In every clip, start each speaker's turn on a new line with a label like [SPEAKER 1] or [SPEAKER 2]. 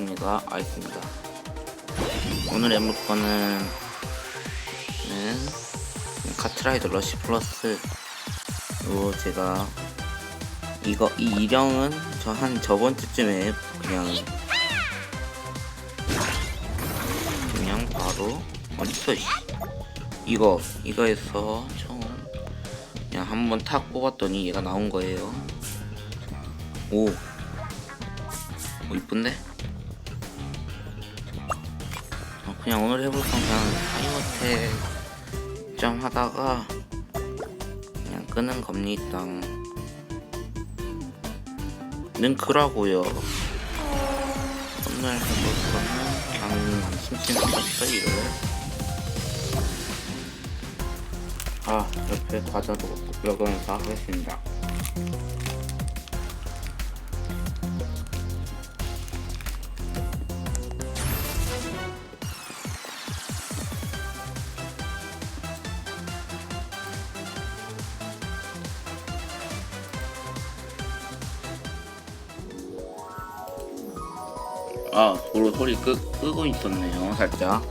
[SPEAKER 1] 네, 안녕하세요. 반갑습니다. 아이스입니다. 오늘 해볼 거는 는 카트라이더 러시 플러스 요 제가 이거 이 일형은 저 한 저번 주쯤에 그냥 그냥 바로 어딨어 씨. 이거 이거에서 총 그냥 한번 탁 뽑았더니 얘가 나온 거예요. 오 어, 이쁜데? 그냥 오늘 해볼 건 그냥 하이머테 좀 하다가 그냥 끄는 겁니다. 는 그라고요. 오늘 해볼 거는 그냥 심심했어 이를. 아 옆에 과자도 여건사 하겠습니다. 도로 소리 끄, 끄고 있었네요, 살짝.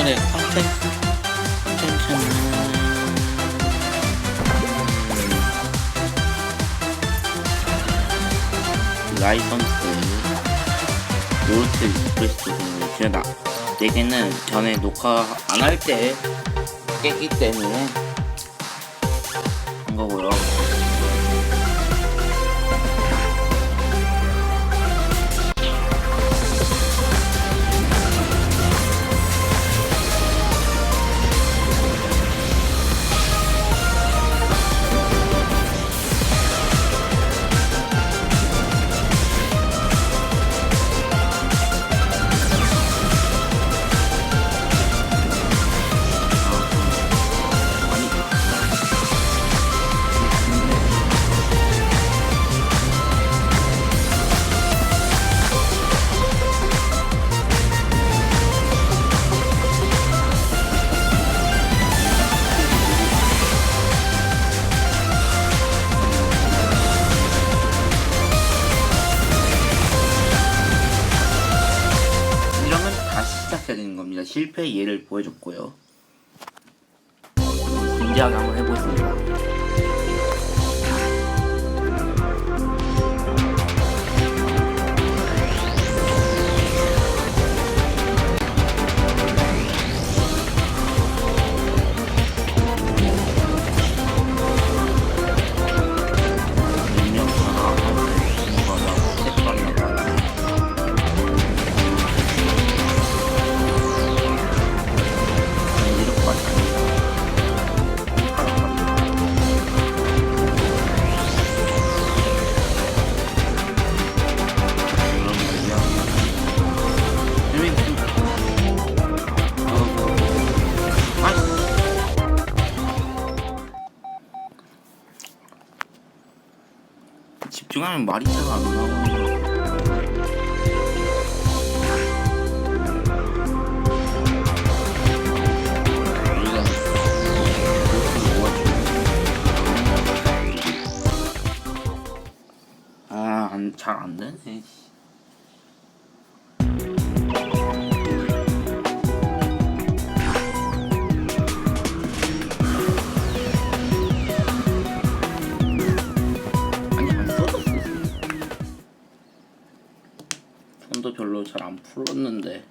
[SPEAKER 1] 자 오늘의 컨텐츠 컨텐츠는 라이선스 요르트 익스프레스 제가 네 개는 전에 녹화 안 할 때 깼기 때문에 한 거고요. 예를 보여줬고요. 진지하게 한번 해보겠습니다. 집중하면 말이 잘안 나와요. 우리가 아, 잘안 되네. 손도 별로 잘 안 풀었는데.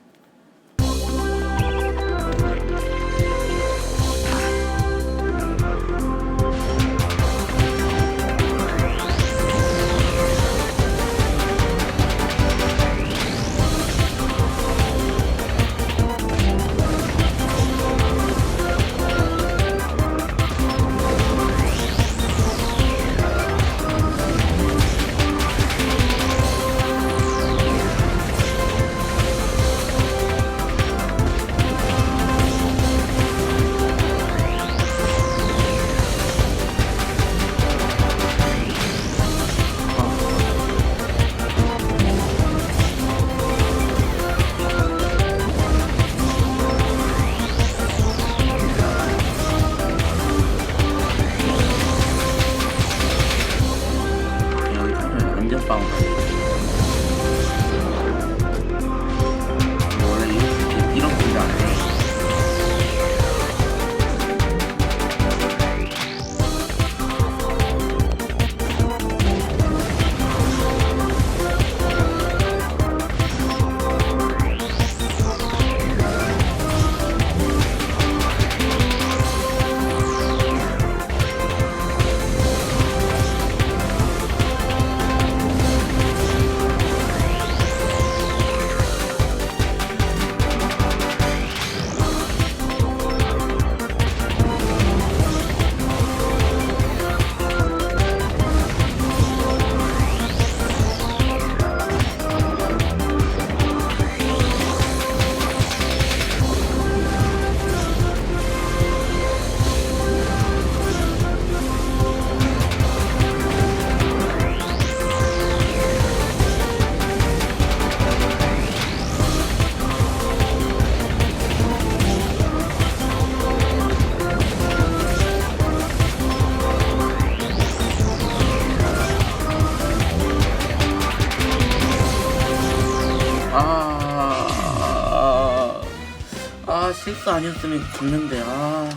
[SPEAKER 1] 실수 아니었으면 갔는데 아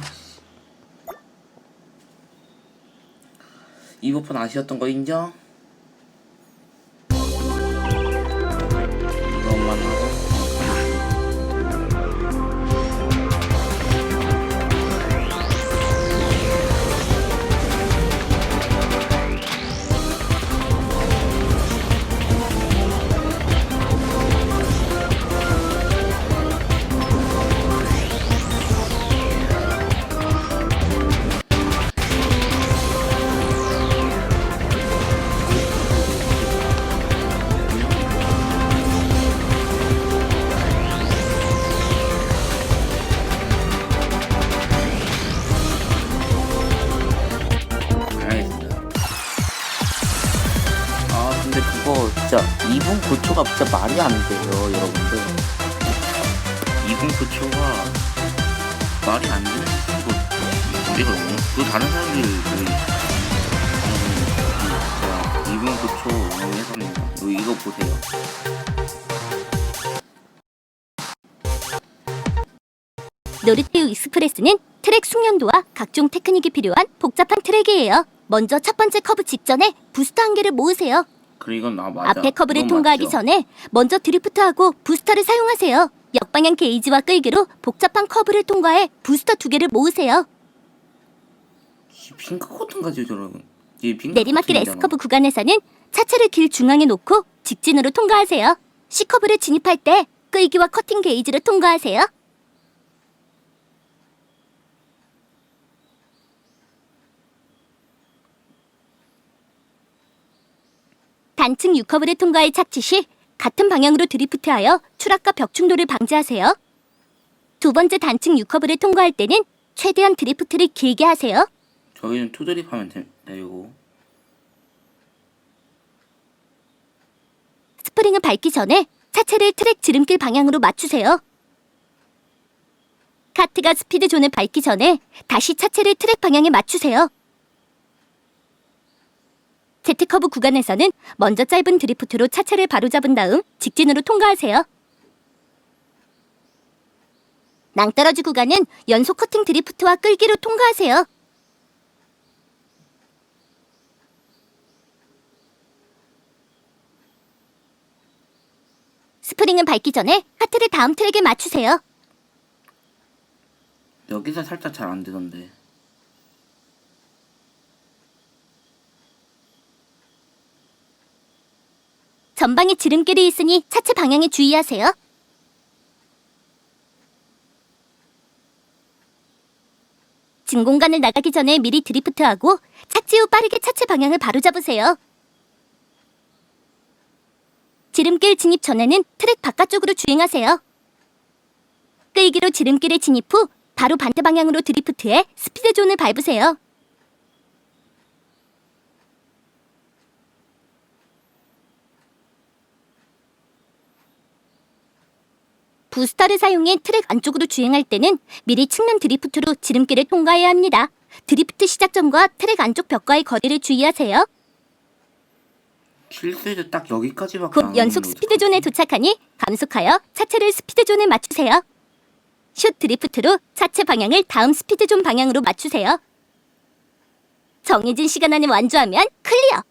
[SPEAKER 1] 이버폰 아쉬웠던 거 인정? 말이 안 돼요 여러분들 2분 9초가 말이 안 되는 이거 이거 그 다른 사람들 그 음, 제가 2분 9초 응해섭니다 이거 보세요
[SPEAKER 2] 노르테우 익스프레스는 트랙 숙련도와 각종 테크닉이 필요한 복잡한 트랙이에요. 먼저 첫 번째 커브 직전에 부스터 한 개를 모으세요.
[SPEAKER 1] 그리고 이건 나 맞아
[SPEAKER 2] 앞에 커브를 통과하기
[SPEAKER 1] 맞죠?
[SPEAKER 2] 전에 먼저 드리프트하고 부스터를 사용하세요. 역방향 게이지와 끌기로 복잡한 커브를 통과해 부스터 두 개를 모으세요.
[SPEAKER 1] 이 핑크 코튼 가지고 이 핑크
[SPEAKER 2] 내리막길
[SPEAKER 1] 코튼이잖아.
[SPEAKER 2] S커브 구간에서는 차체를 길 중앙에 놓고 직진으로 통과하세요. C커브를 진입할 때 끌기와 커팅 게이지로 통과하세요. 단층 6커브를 통과해 착지 시 같은 방향으로 드리프트하여 추락과 벽 충돌을 방지하세요. 두 번째 단층 6커브를 통과할 때는 최대한 드리프트를 길게 하세요.
[SPEAKER 1] 저희는 투드립 하면 되, 되고
[SPEAKER 2] 스프링을 밟기 전에 차체를 트랙 지름길 방향으로 맞추세요. 카트가 스피드 존을 밟기 전에 다시 차체를 트랙 방향에 맞추세요. 제트커브 구간에서는 먼저 짧은 드리프트로 차체를 바로잡은 다음 직진으로 통과하세요. 낭떠러지 구간은 연속 커팅 드리프트와 끌기로 통과하세요. 스프링은 밟기 전에 카트를 다음 트랙에 맞추세요.
[SPEAKER 1] 여기서 살짝 잘 안 되던데
[SPEAKER 2] 전방에 지름길이 있으니 차체 방향에 주의하세요. 진 공간을 나가기 전에 미리 드리프트하고 착지 후 빠르게 차체 방향을 바로잡으세요. 지름길 진입 전에는 트랙 바깥쪽으로 주행하세요. 끌기로 지름길에 진입 후 바로 반대 방향으로 드리프트해 스피드 존을 밟으세요. 부스터를 사용해 트랙 안쪽으로 주행할 때는 미리 측면 드리프트로 지름길을 통과해야 합니다. 드리프트 시작점과 트랙 안쪽 벽과의 거리를 주의하세요.
[SPEAKER 1] 킬스도 딱 여기까지밖에
[SPEAKER 2] 곧
[SPEAKER 1] 안
[SPEAKER 2] 연속
[SPEAKER 1] 오는데
[SPEAKER 2] 스피드 존에 도착하니 감속하여 차체를 스피드 존에 맞추세요. 슛 드리프트로 차체 방향을 다음 스피드 존 방향으로 맞추세요. 정해진 시간 안에 완주하면
[SPEAKER 1] 클리어.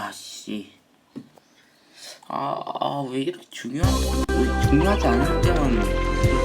[SPEAKER 1] 아, 씨. 아, 아, 왜 이렇게 중요한, 왜 중요하지 않을 때만